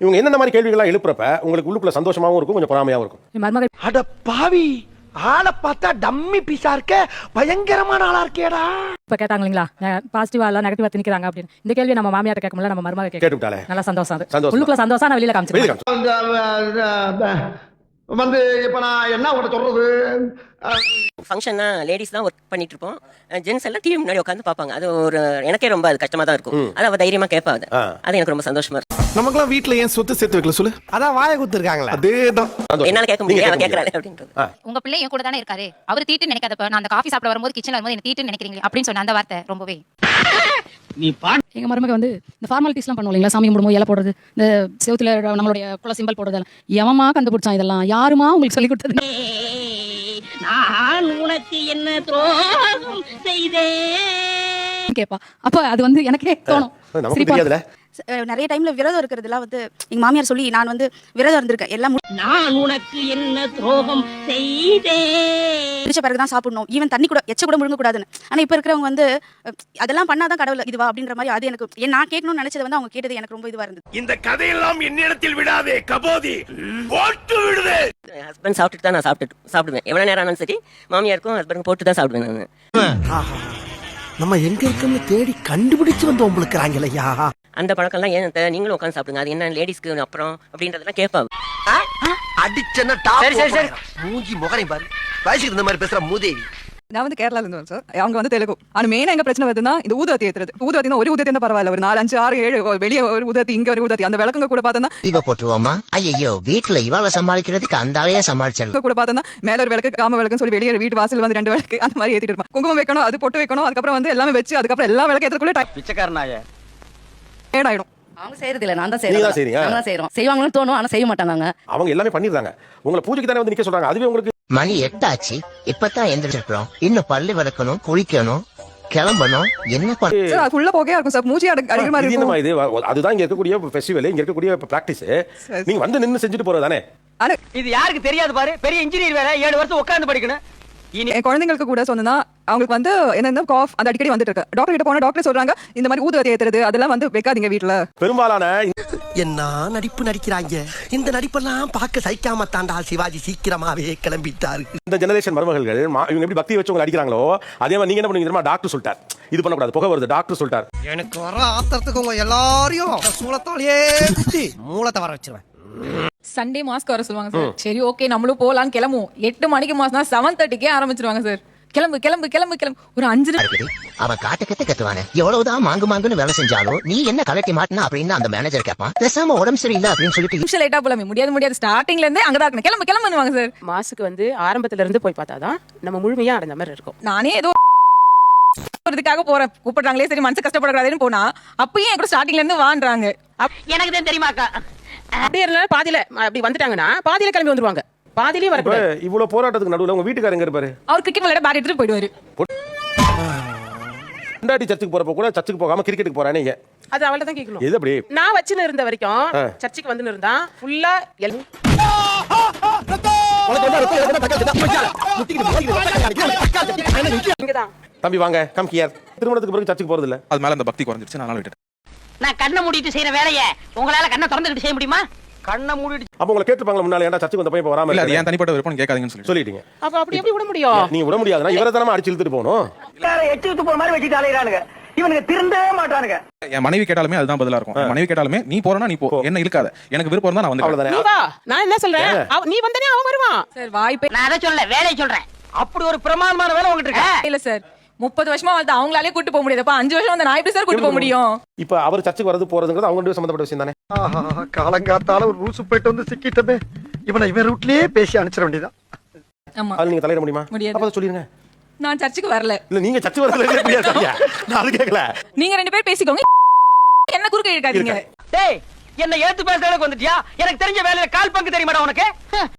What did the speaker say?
இவங்க என்னென்ன மாதிரி கேள்விகள்லாம் எழுப்புறப்ப உங்களுக்கு உள்ளுக்குள்ள சந்தோஷமாவும் இருக்கும் கொஞ்சம் பொறாமையாவும் இருக்கும். என் மருமகள் அட பாவி! ஆளை பார்த்தா டம்மி பீஸா இருக்க பயங்கரமான ஆளா இருக்கேடா. இப்ப கேட்டாங்க இல்லைங்களா பாசிட்டிவா எல்லாம் நெகட்டிவா திணிக்கிறாங்க அப்படின்னு. இந்த கேள்வி நம்ம மாமியார் கேட்க முடியல நம்ம மருமகள் கேட்க கேட்டுவிட்டாலே. நல்லா சந்தோஷம் அது. உள்ளுக்குள்ள சந்தோஷம் நான் வெளியில காமிச்சிருக்கேன் காமிச்சு. வந்து இப்ப நான் என்ன உங்கள்ட்ட சொல்றது? ஃபங்க்ஷன்னா லேடிஸ் தான் ஒர்க் பண்ணிட்டு இருப்போம் ஜென்ஸ் எல்லாம் டிவி முன்னாடி உட்காந்து பார்ப்பாங்க. அது ஒரு எனக்கே ரொம்ப அது கஷ்டமா தான் இருக்கும். அது அவ தைரியமா கேட்பா. அது எனக்கு ரொம்ப சந்தோஷமா இருக்கும் நமக்கெல்லாம் வீட்ல ஏன் சொத்து சேர்த்து வைக்கல சொல்லு? அதான் வாயை குத்துருக்காங்களா. அதேதான். என்னால கேட்க நீங்க முடியாது அவ கேட்க கேட்கறாளே அப்படின்றது. உங்க பிள்ளை என் கூட தானே இருக்காரு. அவர் தீட்டு நினைக்காதப்ப நான் அந்த காஃபி சாப்பிட வரும்போது கிச்சன்ல வரும்போது என்ன தீட்டு நினைக்கிறீங்க அப்படின்னு சொன்ன அந்த வார்த்தை ரொம்பவே. எங்க மருமக வந்து இந்த ஃபார்மாலிட்டிஸ்லாம் பண்ணுவோம் இல்லைங்களா? சாமி கும்பிடும்போது இலை போடுறது இந்த செவுத்துல நம்மளுடைய குல சிம்பல் போடுறது எவமா கண்டுபிடிச்சான் இதெல்லாம்? யாருமா உங்களுக்கு சொல்லி கொடுத்தது? நான் உனக்கு என்ன துரோகம் செய்தேன்? கேட்பா அப்ப அது வந்து எனக்கே தோணும். நிறைய டைம்ல விரதம் இருக்கிறதுலாம் வந்து எங்க மாமியார் சொல்லி நான் வந்து விரதம் இருந்திருக்கேன். எல்லாம் நான் உனக்கு என்ன துரோகம் முடிச்ச பிறகு தான் சாப்பிடணும். ஈவன் தண்ணி கூட எச்ச கூட முழுங்க கூடாதுன்னு ஆனா இப்ப இருக்கிறவங்க வந்து அதெல்லாம் பண்ணாதான் கடவுள் இதுவா அப்படின்ற மாதிரி அது எனக்கு நான் கேட்கணும்னு நினைச்சது வந்து அவங்க கேட்டது எனக்கு ரொம்ப இதுவா இருந்தது. இந்த கதையெல்லாம் என்னிடத்தில் விடாதே கபோதி. போட்டு விடுதே. ஹஸ்பண்ட் சாப்பிட்டுட்டு தான் நான் சாப்பிட்டு சாப்பிடுவேன். எவ்வளவு நேரம் ஆனாலும் சரி மாமியாருக்கும் ஹஸ்பண்ட் போட்டு தான் சாப்பிடுவேன் நான். நம்ம எங்க இருக்கோம்னு தேடி கண்டுபிடிச்சு வந்து உங்களுக்கு அந்த பழக்கம்லாம் ஏன் தெரியல, நீங்களும் உட்காந்து சாப்பிடுங்க. அது என்ன லேடிஸ்க்கு அப்புறம் அப்படின்றதெல்லாம் கேட்பா அடிச்சனா டாப் சரி சரி சரி மூஞ்சி முகரை பாரு. வயசுக்கு இந்த மாதிரி பேசுற மூதேவி. நான் வந்து கேரளால இருந்து வரேன் சார் அவங்க வந்து தெலுங்கு. ஆனா மெயினா எங்க பிரச்சனை வருதுன்னா இந்த ஊதவத்தி ஏத்துறது. ஊதவத்தினா ஒரு ஊதத்தி பரவாயில்ல. ஒரு நாலு அஞ்சு ஆறு ஏழு வெளியே ஒரு ஊதத்தி இங்க ஒரு ஊதத்தி அந்த விளக்கங்க கூட பார்த்தோம்னா இவ போட்டுருவோமா? ஐயோ வீட்டுல இவாள சமாளிக்கிறதுக்கு அந்த ஆளையே சமாளிச்சிடலாம். இங்க கூட பார்த்தோம்னா மேல ஒரு விளக்கு காம விளக்குன்னு சொல்லி வெளியே வீட்டு வாசல் வந்து ரெண்டு விளக்கு அந்த மாதிரி ஏத்திட்டு இருப்பான். குங்குமம் வைக்கணும் அது பொட்டு வைக்கணும் அதுக்கப்புறம் வந்து எல்லாமே வச்சு அதுக்கப்புறம் எல்லா விளக்கு ஏத்துக்குள்ள பிச்சைக்காரனாய டயர்ட் ஆயிடும் அவங்க செய்யறது இல்ல நான் தான் செய்றீங்க. நாங்க தான் செய்றோம். செய்வாங்கன்னு தோணும் ஆனா செய்ய மாட்டாங்க. அவங்க எல்லாமே பண்ணிடுறாங்க உங்களை பூஜைக்கு தானே வந்து நிக்க சொல்றாங்க அதுவே உங்களுக்கு மணி எட்டாச்சு. இப்பதான் எந்திரிச்சிருக்கிறோம். இன்னும் பல்லு விளக்கணும் குளிக்கணும் கிளம்பணும். என்ன சார் அது ஃபுல்லா போகே இருக்கும் சார்? மூச்சு அடக்கு அடிக்கிற மாதிரி இருக்கும். இது? அதுதான் இங்க இருக்கக்கூடிய ஃபெஸ்டிவல் இங்க இருக்கக்கூடிய பிராக்டிஸ் நீங்க வந்து நின்னு செஞ்சுட்டு போறது தானே? ஆனா இது யாருக்கு தெரியாது பாரு? பெரிய இன்ஜினியர் வேற ஏழு வருஷம் உட்கார்ந்து படிக்கணும். இனி என் குழந்தைங்களுக்கு கூட சொன்னா அவங்களுக்கு வந்து என்ன காஃப் அந்த அடிக்கடி வந்துட்டு இருக்கு. டாக்டர் கிட்ட போனா டாக்டர் சொல்றாங்க இந்த மாதிரி ஊதுவத்தி ஏத்துறது அதெல்லாம் வந்து வைக்காதீங்க வீட்டுல பெரும்பாலான என்ன நடிப்பு நடிக்கிறாங்க? இந்த நடிப்பெல்லாம் பார்க்க சைக்காம தாண்டா சிவாஜி சீக்கிரமாவே கிளம்பிட்டாரு. இந்த ஜெனரேஷன் மருமகள்கள் இவங்க எப்படி பக்தி வச்சு உங்களை அடிக்கிறாங்களோ அதே மாதிரி நீங்க என்ன பண்ணுவீங்க தெரியுமா? டாக்டர் சொல்லிட்டார். இது பண்ணக்கூடாது புகை வருது டாக்டர் சொல்லிட்டார். எனக்கு வர ஆத்திரத்துக்கு உங்க எல்லாரையும் சூளத்தாலேயே குத்தி மூலத்தை வர வச்சிருவேன். சண்டே மாஸ்க் வர சொல்லுவாங்க சார் சரி ஓகே நம்மளும் போலாம்னு கிளம்புவோம். எட்டு மணிக்கு மாசம்னா செவன் தேர்ட்டிக்கே ஆரம்பிச்சிருவாங்க சார் கிளம்பு கிளம்பு கிளம்பு கிளம்பு. ஒரு அஞ்சு அவன் காட்டு கத்து கத்துவானே எவ்வளவுதான் மாங்கு மாங்குன்னு வேலை செஞ்சாலும் நீ என்ன கலட்டி மாட்டினா அப்படின்னு அந்த மேனேஜர் கேட்பான் பேசாம உடம்பு சரியில்லை அப்படின்னு சொல்லிட்டு நிமிஷம் லேட்டா போலாமே. முடியாது முடியாது. ஸ்டார்டிங்ல இருந்தே அங்கதான் இருக்கணும். கிளம்பு கிளம்புவாங்க சார். மாசுக்கு வந்து ஆரம்பத்துல இருந்து போய் பார்த்தாதான் நம்ம முழுமையா அடைஞ்ச மாதிரி இருக்கும். நானே ஏதோ போறதுக்காக போறேன். கூப்பிடுறாங்களே சரி மனசு கஷ்டப்படக்கூடாதுன்னு போனா. அப்பயும் என் கூட ஸ்டார்டிங்ல இருந்து வாங்குறாங்க எனக்கு தான் தெரியுமாக்கா? அப்படியே இருந்தாலும் பாதியில அப்படி வந்துட்டாங்கன்னா பாதியில கிளம்பி வந்துருவாங்க. பாதியிலே இப்ப வரக்கூடாது இவ்வளவு போராட்டத்துக்கு நடுவுல உங்க வீட்டுக்காரங்க எங்க இருப்பாரு? அவர் கிரிக்கெட் விளையாட பேட் எடுத்துட்டு போயிடுவாரு. கொண்டாடி சர்ச்சுக்கு போறப்ப கூட சர்ச்சுக்கு போகாம கிரிக்கெட்டுக்கு போறானே நீங்க? அது அவள்கிட்ட தான் கேட்கணும். எது அப்படி? நான் வச்சுன்னு இருந்த வரைக்கும். சர்ச்சுக்கு வந்து இருந்தா ஃபுல்லா தம்பி வாங்க கம் கியர் திருமணத்துக்கு பிறகு சர்ச்சுக்கு போறது இல்ல அது மேல அந்த பக்தி குறைஞ்சிருச்சு நான் விட்டுட்டேன். நான் கண்ணை மூடிட்டு செய்யற வேலைய உங்களால கண்ணை திறந்துகிட்டு செய்ய முடியுமா? கண்ணை மூடிட்டு அப்ப உங்களை கேட்டுப்பாங்களா முன்னால? ஏன்டா சர்ச்சுக்கு வந்த பையன் இப்ப வராம இல்ல அது? ஏன் தனிப்பட்ட விருப்பம் கேட்காதீங்கன்னு சொல்லி சொல்லிட்டீங்க. அப்ப அப்படி எப்படி விட முடியும்? நீங்க விட முடியாதுன்னா இவரை தானே அடிச்சு இழுத்துட்டு போகணும்? எட்டு விட்டு போற மாதிரி வச்சுட்டு அலையிறானுங்க. இவனுக்கு திருந்தவே மாட்டானுங்க. என் மனைவி கேட்டாலுமே அதுதான் பதிலா இருக்கும். என் மனைவி கேட்டாலுமே நீ போறனா நீ போ. என்ன இழுக்காத. எனக்கு விருப்பம் இருந்தா நான் வந்து நீ வா நான் என்ன சொல்றேன்? நீ வந்தனே அவன் வருவான். சார் வாய்ப்பே நான் அதை சொல்ல வேலையை சொல்றேன். அப்படி ஒரு பிரமாதமான வேலை உங்ககிட்ட இருக்கு? இல்ல சார். முப்பது வருஷமா வந்து அவங்களாலே கூட்டு போக முடியாதுப்பா அஞ்சு வருஷம் வந்து நான் எப்படி சார் கூட்டு போக முடியும்? இப்ப அவர் சர்ச்சுக்கு வரது போறதுங்கிறது அவங்க ரெண்டு சம்பந்தப்பட்ட விஷயம் தானே? காலங்காத்தால ஒரு ரூசு போயிட்டு வந்து சிக்கிட்டமே. இவனை இவன் ரூட்லயே பேசி அனுப்பிச்சிட வேண்டியதான் ஆமா. அது நீங்க தலையிட முடியுமா? முடியாது. அப்ப சொல்லிருங்க. நான் சர்ச்சுக்கு வரல. இல்ல நீங்க சர்ச்சு வரல நான் அது கேட்கல நீங்க ரெண்டு பேரும் பேசிக்கோங்க. என்ன குறுக்க இழுக்காதீங்க டேய் என்ன ஏத்து பேசுறதுக்கு வந்துட்டியா? எனக்கு தெரிஞ்ச வேலையில கால் பங்கு தெரியுமாடா உனக்கு?